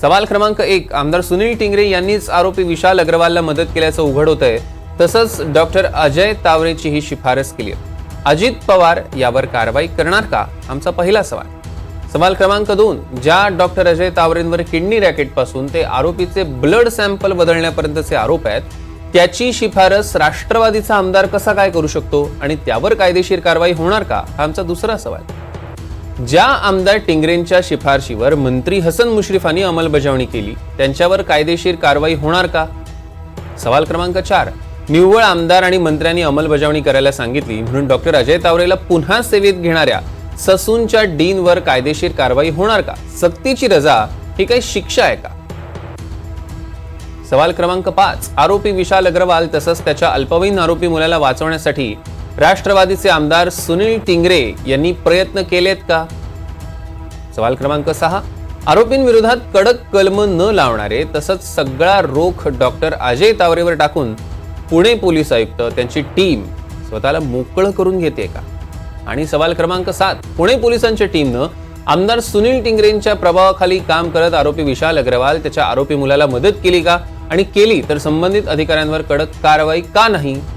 सवाल क्रमांक एक आमदार सुनील टिंगरे यांनीच आरोपी विशाल अग्रवालला मदत केल्याचं उघड होत आहे तसंच डॉक्टर अजय तावरेची ही शिफारस केली आहे. अजित पवार यावर कारवाई करणार का? आमचा पहिला सवाल. सवाल क्रमांक दोन ज्या डॉक्टर अजय तावरेंवर किडनी रॅकेटपासून ते आरोपीचे ब्लड सॅम्पल बदलण्यापर्यंतचे आरोप आहेत त्याची शिफारस राष्ट्रवादीचा आमदार कसा काय करू शकतो आणि त्यावर कायदेशीर कारवाई होणार का? हा आमचा दुसरा सवाल. ज्या आमदार टिंगरेंच्या शिफारशीवर मंत्री हसन मुश्रीफांनी अंमलबजावणी केली त्यांच्यावर कायदेशीर कारवाई होणार का? सवाल क्रमांक चार. निव्वळ आमदार आणि मंत्र्यांनी अंमलबजावणी करायला सांगितली म्हणून डॉक्टर अजय तावरेला पुन्हा सेवेत घेणाऱ्या ससूनच्या डीनवर कायदेशीर कारवाई होणार का? सक्तीची रजा ही काही शिक्षा आहे का? सवाल क्रमांक पाच. आरोपी विशाल अग्रवाल तसंच त्याच्या अल्पवयीन आरोपी मुलाला वाचवण्यासाठी राष्ट्रवादीचे आमदार सुनील टिंगरे यांनी प्रयत्न केलेत का? सवाल क्रमांक सहा. आरोपींविरोधात कडक कलम न लावणारे तसंच सगळा रोख डॉक्टर अजय तावरेवर टाकून पुणे पोलीस आयुक्त त्यांची टीम स्वतःला मोकळं करून घेते का? आणि सवाल क्रमांक सात. पुणे पोलिसांच्या टीमनं आमदार सुनील टिंगरेंच्या प्रभावाखाली काम करत आरोपी विशाल अग्रवाल त्याच्या आरोपी मुलाला मदत केली का? आणि केली तर संबंधित अधिकाऱ्यांवर कडक कारवाई का नाही?